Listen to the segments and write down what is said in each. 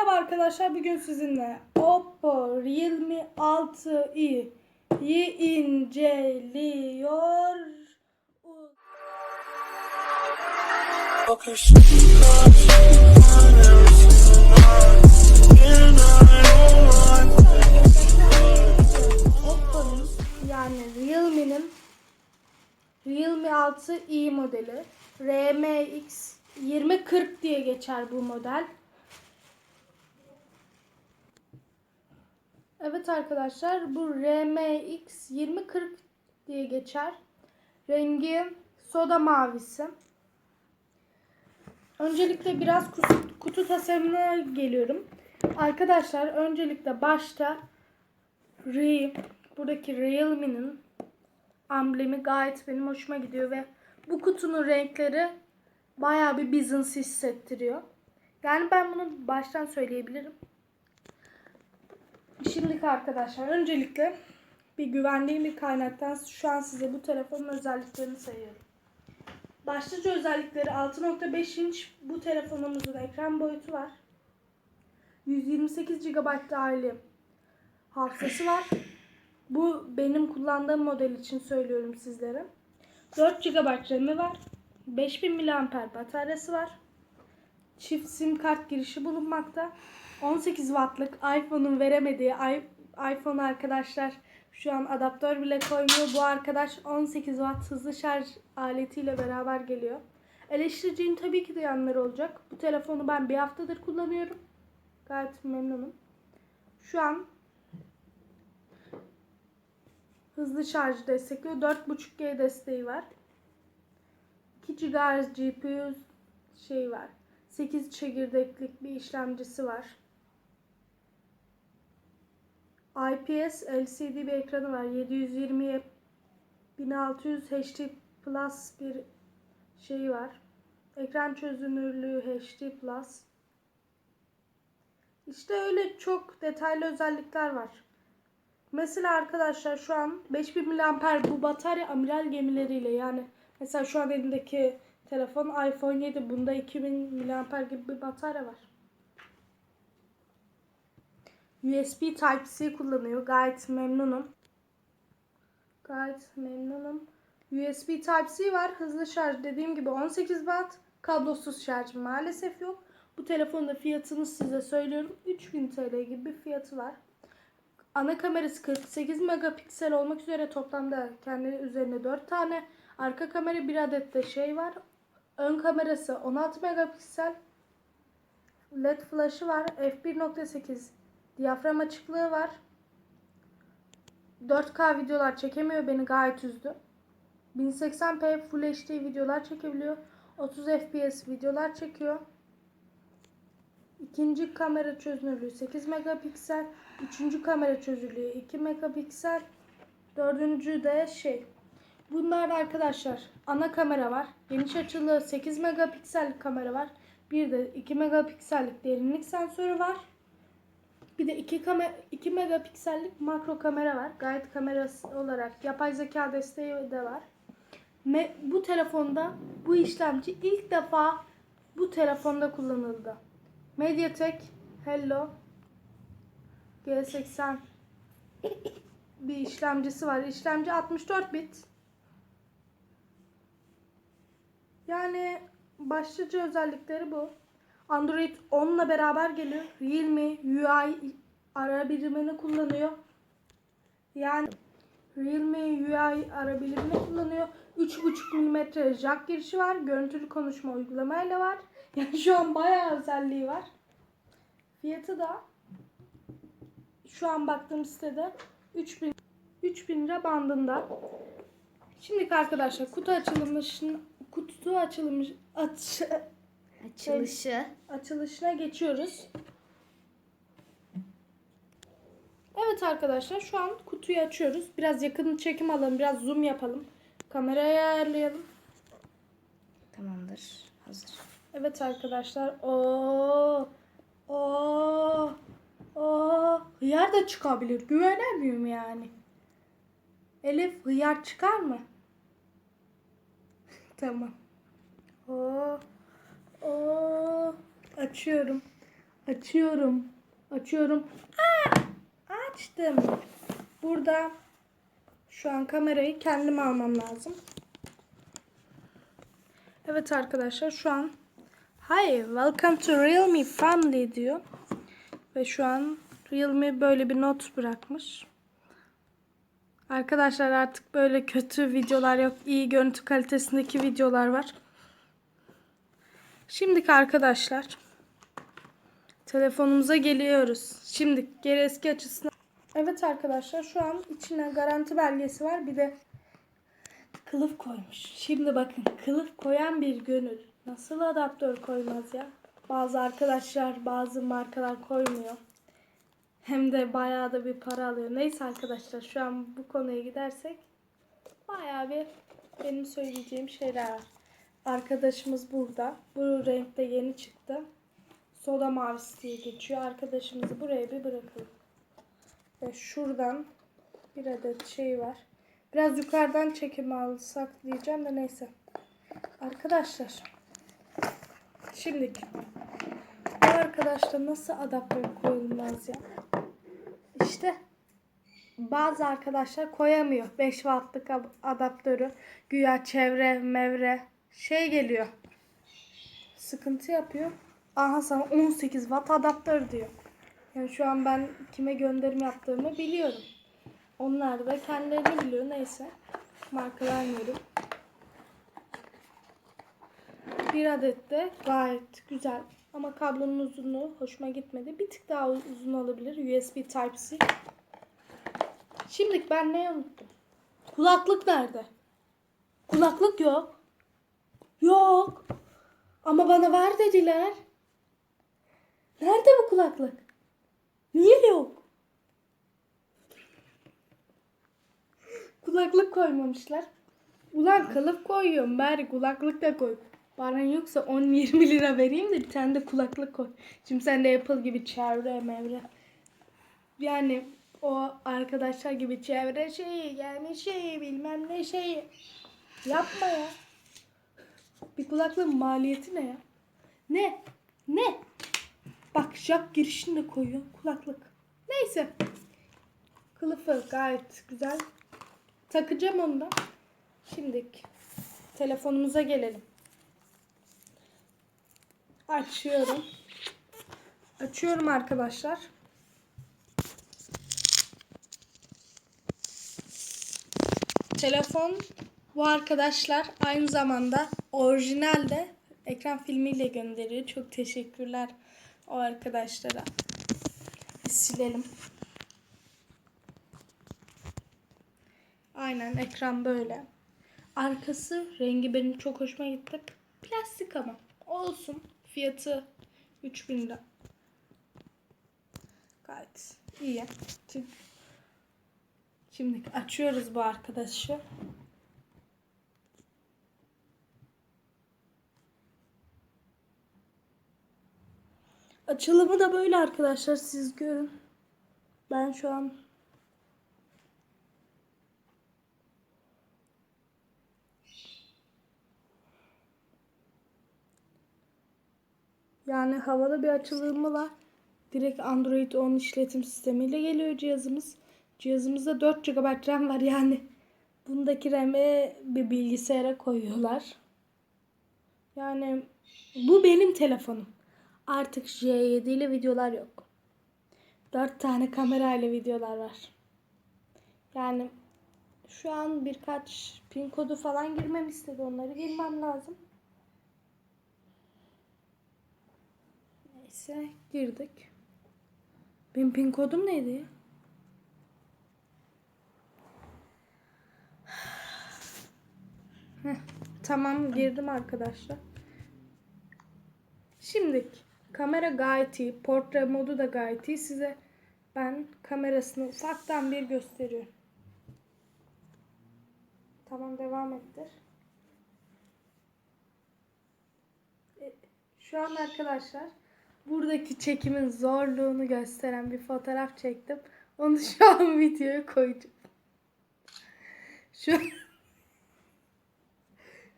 Merhaba arkadaşlar bugün sizinle Oppo Realme 6i yi inceliyor. Oppo'nun yani Realme'nin Realme 6i modeli RMX 2040 diye geçer bu model. Evet arkadaşlar bu RMX 2040 diye geçer. Rengi soda mavisi. Öncelikle biraz kutu, kutu tasarımına geliyorum. Arkadaşlar öncelikle başta Re, buradaki Realme'nin amblemi gayet benim hoşuma gidiyor ve bu kutunun renkleri bayağı bir business hissettiriyor. Yani ben bunu baştan söyleyebilirim. Şimdiki arkadaşlar öncelikle bir güvendiğim bir kaynaktan şu an size bu telefonun özelliklerini sayıyorum. Başlıca özellikleri 6.5 inç bu telefonumuzun ekran boyutu var. 128 GB dahili hafızası var. Bu benim kullandığım model için söylüyorum sizlere. 4 GB RAM'i var. 5000 mAh bataryası var. Çift sim kart girişi bulunmakta. 18 wattlık iPhone'un veremediği iPhone arkadaşlar şu an adaptör bile koymuyor. Bu arkadaş 18 watt hızlı şarj aletiyle beraber geliyor. Eleştireceğim tabii ki de yanları olacak. Bu telefonu ben bir haftadır kullanıyorum. Gayet memnunum. Şu an hızlı şarj destekliyor. 4.5G desteği var. 2 GHz GPU şey var. 8 çekirdeklik bir işlemcisi var. IPS LCD bir ekranı var. 720 1600 HD Plus bir şey var. Ekran çözünürlüğü HD Plus. İşte öyle çok detaylı özellikler var. Mesela arkadaşlar şu an 5000 mAh bu batarya amiral gemileriyle yani mesela şu an elimdeki telefon iPhone 7 bunda 2000 mAh gibi bir batarya var. USB Type-C kullanıyor. Gayet memnunum. Gayet memnunum. USB Type-C var. Hızlı şarj dediğim gibi 18 Watt. Kablosuz şarj maalesef yok. Bu telefonun da fiyatını size söylüyorum. 3000 TL gibi bir fiyatı var. Ana kamerası 48 megapiksel olmak üzere toplamda kendi üzerine 4 tane. Arka kamera bir adet de şey var. Ön kamerası 16 megapiksel. LED flash'ı var. f1.8 diyafram açıklığı var. 4K videolar çekemiyor. Beni gayet üzdü. 1080p Full HD videolar çekebiliyor. 30 FPS videolar çekiyor. İkinci kamera çözünürlüğü 8 megapiksel. Üçüncü kamera çözünürlüğü 2 megapiksel. Dördüncü de şey. Bunlar arkadaşlar ana kamera var. Geniş açılı 8 megapiksel kamera var. Bir de 2 megapiksellik derinlik sensörü var. Bir de 2 kamera 2 megapiksellik makro kamera var. Gayet kamerası olarak yapay zeka desteği de var. Me- bu telefonda bu işlemci ilk defa bu telefonda kullanıldı. MediaTek Hello G80 bir işlemcisi var. İşlemci 64 bit. Yani başlıca özellikleri bu. Android 10 ile beraber geliyor. Realme UI ara birimini kullanıyor. Yani Realme UI ara birimini kullanıyor. 3.5 mm jack girişi var. Görüntülü konuşma uygulamayla var. Yani şu an bayağı özelliği var. Fiyatı da şu an baktığım sitede 3000 3000 lira bandında. Şimdi arkadaşlar kutu açılımının kutu açılmış aç, Açılışı. açılışına geçiyoruz. Evet arkadaşlar şu an kutuyu açıyoruz. Biraz yakın çekim alalım, biraz zoom yapalım. Kamerayı ayarlayalım. Tamamdır. Hazır. Evet arkadaşlar. O o o hıyar da çıkabilir. Güvenemiyorum yani. Elif hıyar çıkar mı? tamam. O o açıyorum. Açıyorum. Açıyorum. Aa! Açtım. Burada şu an kamerayı kendim almam lazım. Evet arkadaşlar şu an Hi, welcome to Realme Family diyor. Ve şu an Realme böyle bir not bırakmış. Arkadaşlar artık böyle kötü videolar yok. İyi görüntü kalitesindeki videolar var. Şimdiki arkadaşlar telefonumuza geliyoruz. Şimdi geri eski açısına. Evet arkadaşlar şu an içine garanti belgesi var. Bir de kılıf koymuş. Şimdi bakın kılıf koyan bir gönül nasıl adaptör koymaz ya? Bazı arkadaşlar bazı markalar koymuyor. Hem de bayağı da bir para alıyor. Neyse arkadaşlar şu an bu konuya gidersek bayağı bir benim söyleyeceğim şeyler var. Arkadaşımız burada. Bu renkte yeni çıktı. Soda mavisi diye geçiyor. Arkadaşımızı buraya bir bırakalım. Ve şuradan bir adet şey var. Biraz yukarıdan çekim alsak diyeceğim de neyse. Arkadaşlar. Şimdi bu arkadaşlar nasıl adaptör koyulmaz ya? İşte bazı arkadaşlar koyamıyor 5 wattlık adaptörü. Güya çevre mevre şey geliyor. Sıkıntı yapıyor. Aha sana 18 watt adaptör diyor. Yani şu an ben kime gönderim yaptığımı biliyorum. Onlar da kendileri biliyor. Neyse. Marka vermiyorum. Bir adet de gayet güzel. Ama kablonun uzunluğu hoşuma gitmedi. Bir tık daha uzun olabilir. USB Type-C. Şimdi ben ne unuttum? Kulaklık nerede? Kulaklık yok. Yok. Ama bana var dediler. Nerede bu kulaklık? Niye yok? Kulaklık koymamışlar. Ulan kılıf koyuyorum bari kulaklık da koy. Paran yoksa 10-20 lira vereyim de bir tane de kulaklık koy. Şimdi sen de Apple gibi çevre mevre. Yani o arkadaşlar gibi çevre şeyi yani şeyi bilmem ne şeyi. Yapma ya. Bir kulaklığın maliyeti ne ya? Ne? Ne? Bak jack girişini de koyuyor. Kulaklık. Neyse. Kılıfı gayet güzel. Takacağım onu da. Şimdi telefonumuza gelelim. Açıyorum. Açıyorum arkadaşlar. Telefon bu arkadaşlar aynı zamanda orijinalde ekran filmiyle gönderiyor. Çok teşekkürler o arkadaşlara. Silelim. Aynen ekran böyle. Arkası rengi benim çok hoşuma gitti. Plastik ama olsun. Fiyatı 3000 lira. Gayet iyi. Şimdi açıyoruz bu arkadaşı. Açılımı da böyle arkadaşlar siz görün. Ben şu an Yani havalı bir açılımı var. Direkt Android 10 işletim sistemiyle geliyor cihazımız. Cihazımızda 4 GB RAM var yani. Bundaki RAM'i bir bilgisayara koyuyorlar. Yani bu benim telefonum. Artık J7 ile videolar yok. 4 tane kamerayla videolar var. Yani şu an birkaç pin kodu falan girmem istedi. Onları girmem lazım. Neyse girdik. Benim pin kodum neydi tamam girdim arkadaşlar. Şimdi kamera gayet iyi. Portre modu da gayet iyi. Size ben kamerasını ufaktan bir gösteriyorum. Tamam devam ettir. E, Şu an arkadaşlar buradaki çekimin zorluğunu gösteren bir fotoğraf çektim. Onu şu an videoya koyacağım. Şu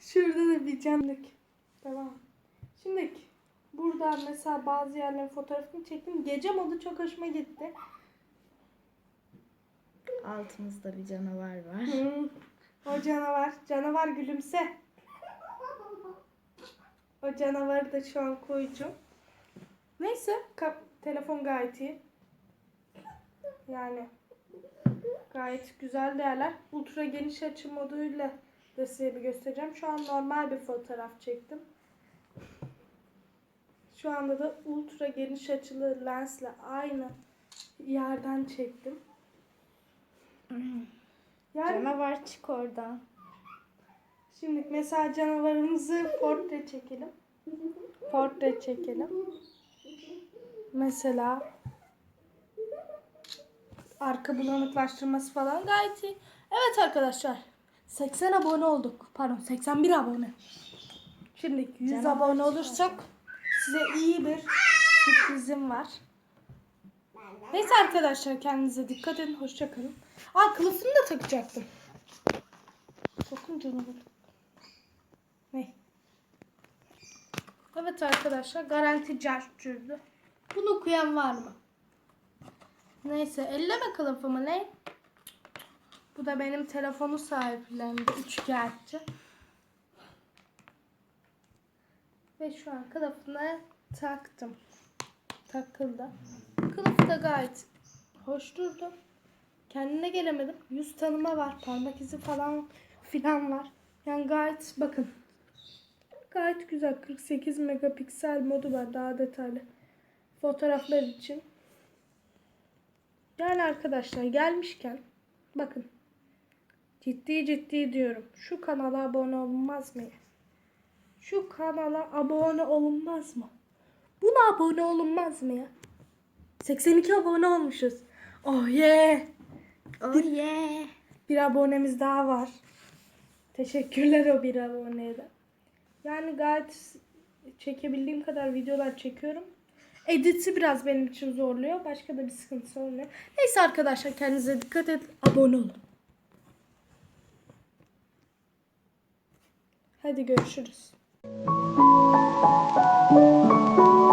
Şurada da bir camlık. Tamam. Şimdi Buradan mesela bazı yerlerin fotoğrafını çektim. Gece modu çok hoşuma gitti. Altımızda bir canavar var. Hmm. O canavar. Canavar gülümse. O canavarı da şu an koyacağım. Neyse. kap- telefon gayet iyi. Yani gayet güzel değerler. Ultra geniş açı moduyla da size bir göstereceğim. Şu an normal bir fotoğraf çektim. Şu anda da ultra geniş açılı lensle aynı yerden çektim. Yani Canavar çık oradan. Şimdi mesela canavarımızı portre çekelim. Portre çekelim. Mesela arka bulanıklaştırması falan gayet iyi. Evet arkadaşlar. 80 abone olduk. Pardon 81 abone. Şimdi 100 Canavar abone olursak size iyi bir sürprizim var. Neyse arkadaşlar kendinize dikkat edin. Hoşçakalın. Aa kılıfını da takacaktım. Sokun canavarı. Ne? Evet arkadaşlar garanti cartçürdü. Bunu okuyan var mı? Neyse elleme kılıfımı ne? Bu da benim telefonu sahiplendi. Üçkağıtçı. Ve şu an kılıfına taktım. Takıldı. Kılıf da gayet hoş durdu. Kendine gelemedim. Yüz tanıma var. Parmak izi falan filan var. Yani gayet bakın. Gayet güzel. 48 megapiksel modu var. Daha detaylı. Fotoğraflar için. Yani arkadaşlar gelmişken bakın. Ciddi ciddi diyorum. Şu kanala abone olunmaz mı? Şu kanala abone olunmaz mı? Buna abone olunmaz mı ya? 82 abone olmuşuz. Oh yeah. Oh yeah. Bir abonemiz daha var. Teşekkürler o bir aboneye de. Yani gayet çekebildiğim kadar videolar çekiyorum. Editi biraz benim için zorluyor. Başka da bir sıkıntı olmuyor. Neyse arkadaşlar kendinize dikkat edin. Abone olun. Hadi görüşürüz. thank you